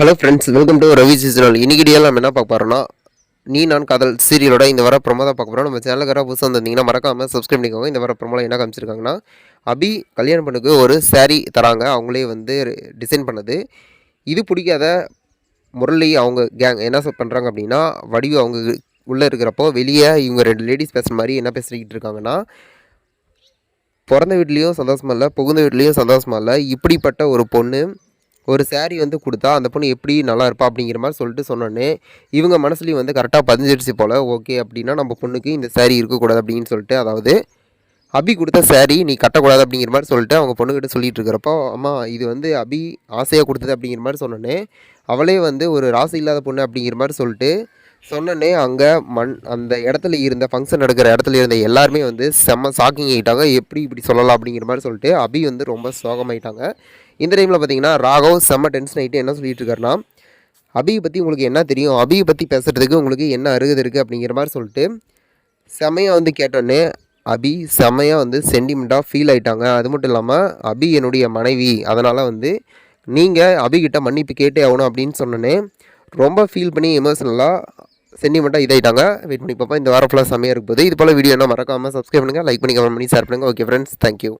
Hello friends welcome to Ravi seasonal இன்றைக்கி deal நம்ம என்ன பார்க்க போகிறோம்னா நீ நான் காதல் சீரியலோட இந்த வர ப்ரொமோ தான் பார்க்க போகிறோம் நம்ம சேனலுக்கு புதுசாக வந்திருந்தீங்கன்னா மறக்காமல் சப்ஸ்கிரைப் பண்ணிக்கோங்க. இந்த வர ப்ரொமோல என்ன காமிச்சிருக்காங்கன்னா அபி கல்யாண பண்ணுக்கு ஒரு சாரீ தராங்க. அவங்களே வந்து டிசைன் பண்ணது. இது பிடிக்காத முரளி அவங்க கேங் என்ன பண்ணுறாங்க அப்படின்னா வடிவு அவங்க உள்ளே இருக்கிறப்போ வெளியே இவங்க ரெண்டு லேடிஸ் பேசுகிற மாதிரி என்ன பேசிக்கிட்டு இருக்காங்கன்னா பிறந்த வீட்லேயும் சந்தோஷமாக இல்லை புகுந்த வீட்லேயும் சந்தோஷமாக இல்லை இப்படிப்பட்ட ஒரு பொண்ணு ஒரு saree வந்து கொடுத்தா அந்த பொண்ணு எப்படி நல்லா இருப்பா அப்படிங்கிற மாதிரி சொல்லிட்டு சொன்னோன்னே இவங்க மனசுலேயும் வந்து கரெக்டாக பதிஞ்சிடுச்சு போல் ஓகே அப்படின்னா நம்ம பொண்ணுக்கு இந்த saree இருக்கக்கூடாது அப்படின்னு சொல்லிட்டு அதாவது அபி கொடுத்த saree நீ கட்டக்கூடாது அப்படிங்கிற மாதிரி சொல்லிட்டு அவங்க பொண்ணுக்கிட்ட சொல்லிட்டு இருக்கிறப்போ அம்மா இது வந்து அபி ஆசையாக கொடுத்தது அப்படிங்கிற மாதிரி சொன்னோன்னே அவளே வந்து ஒரு ராசி இல்லாத பொண்ணு அப்படிங்கிற மாதிரி சொல்லிட்டு சொன்னோன்னே அங்கே மண் அந்த இடத்துல இருந்த ஃபங்க்ஷன் நடக்கிற இடத்துல இருந்த எல்லாருமே வந்து செம்ம ஷாக்கிங் ஆகிட்டாங்க எப்படி இப்படி சொல்லலாம் அப்படிங்கிற மாதிரி சொல்லிட்டு அபி வந்து ரொம்ப சோகமாயிட்டாங்க. இந்த டைமில் பார்த்தீங்கன்னா ராகவ் செம்ம டென்ஷன் ஆகிட்டு என்ன சொல்லிட்டு இருக்காருன்னா அபியை பற்றி உங்களுக்கு என்ன தெரியும்? அபியை பற்றி பேசுகிறதுக்கு உங்களுக்கு என்ன அருகது இருக்குது அப்படிங்கிற மாதிரி சொல்லிட்டு செமையாக வந்து கேட்டோன்னே அபி செமையாக வந்து சென்டிமெண்ட்டாக ஃபீல் ஆகிட்டாங்க அது மட்டும் இல்லாமல் அபி என்னுடைய மனைவி. அதனால் வந்து நீங்கள் அபிகிட்ட மன்னிப்பு கேட்டே ஆகணும் அப்படின்னு சொன்னோன்னே ரொம்ப ஃபீல் பண்ணி எமோஷனலாக சென்டிமெண்ட்டாக இதாகிட்டாங்க வெயிட் பண்ணி பார்ப்போம் இந்த வாரம் ஃபுல்லாக செம்மையாக இருக்க இது போல் வீடியோ என்ன மறக்காமல் சப்ஸ்கிரைப் பண்ணுங்கள் லைக் பண்ணி கமெண்ட் பண்ணி ஷேர் பண்ணுங்கள் ஓகே ஃப்ரெண்ட்ஸ் தேங்க்யூ